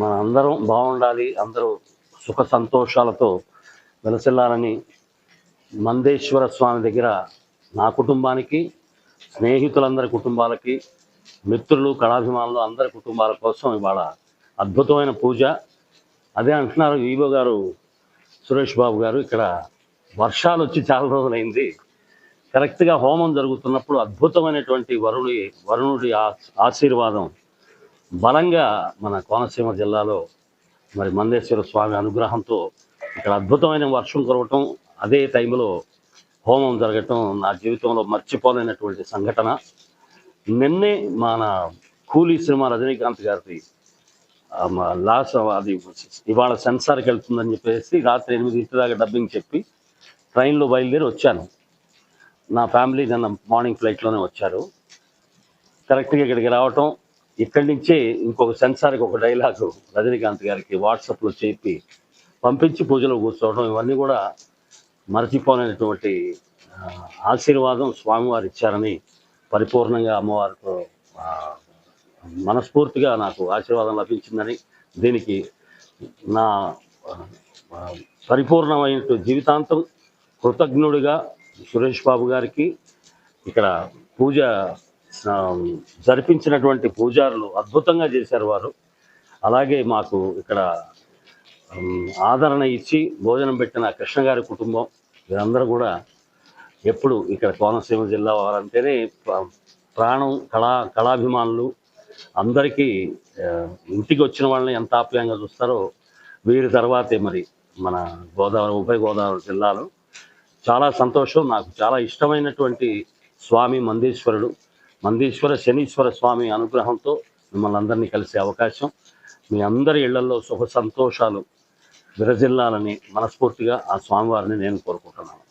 అందరం బాగుండాలి అందరూ సుఖ సంతోషాలతో వెలసిల్లాలని మందేశ్వర స్వామి దగ్గర నా కుటుంబానికి స్నేహితులందరి కుటుంబాలకి మిత్రులు కళాభిమానులు అందరి కుటుంబాల కోసం ఇవాళ అద్భుతమైన పూజ. అదే అంటున్నారు ఈవో గారు సురేష్ బాబు గారు ఇక్కడ వర్షాలు వచ్చి చాలా రోజులైంది. కరెక్ట్గా హోమం జరుగుతున్నప్పుడు అద్భుతమైనటువంటి వరుణి వరుణుడి ఆ- ఆశీర్వాదం బలంగా మన కోనసీమ జిల్లాలో మరి మందేశ్వర స్వామి అనుగ్రహంతో ఇక్కడ అద్భుతమైన వర్షం కురవటం అదే టైంలో హోమం జరగటం నా జీవితంలో మర్చిపోలేనటువంటి సంఘటన. నిన్నే మన కూలీ సినిమా రజనీకాంత్ గారిది మా లాస్ట్ అది ఇవాళ సెన్సార్కి వెళ్తుందని చెప్పేసి రాత్రి ఎనిమిది దాకా డబ్బింగ్ చెప్పి ట్రైన్లో బయలుదేరి వచ్చాను. నా ఫ్యామిలీ నిన్న మార్నింగ్ ఫ్లైట్లోనే వచ్చారు. కరెక్ట్గా ఇక్కడికి రావటం ఇక్కడి నుంచే ఇంకొక సెన్సార్కి ఒక డైలాగు రజనీకాంత్ గారికి వాట్సాప్లో చెప్పి పంపించి పూజలో కూర్చోవడం ఇవన్నీ కూడా మరచిపోలేనటువంటి ఆశీర్వాదం స్వామివారు ఇచ్చారని పరిపూర్ణంగా అమ్మవారితో మనస్ఫూర్తిగా నాకు ఆశీర్వాదం లభించిందని దీనికి నా పరిపూర్ణమైన జీవితాంతం కృతజ్ఞుడిగా సురేష్ బాబు గారికి ఇక్కడ పూజ జరిపించినటువంటి పూజారులు అద్భుతంగా చేశారు వారు. అలాగే మాకు ఇక్కడ ఆదరణ ఇచ్చి భోజనం పెట్టిన కృష్ణ గారి కుటుంబం వీరందరూ కూడా ఎప్పుడు ఇక్కడ కోనసీమ జిల్లా వారంటేనే ప్రాణం కళా కళాభిమానులు అందరికీ ఇంటికి వచ్చిన వాళ్ళని ఎంత ఆప్యాయంగా చూస్తారో వీరి తర్వాతే మరి మన గోదావరి ఉభయ గోదావరి జిల్లాలో. చాలా సంతోషం నాకు చాలా ఇష్టమైనటువంటి స్వామి మందేశ్వరుడు. మందేశ్వర శనీశ్వర స్వామి అనుగ్రహంతో మిమ్మల్ని అందరినీ కలిసే అవకాశం. మీ అందరి ఇళ్ళలో సుఖ సంతోషాలు విరజిల్లాలని మనస్ఫూర్తిగా ఆ స్వామివారిని నేను కోరుకుంటున్నాను.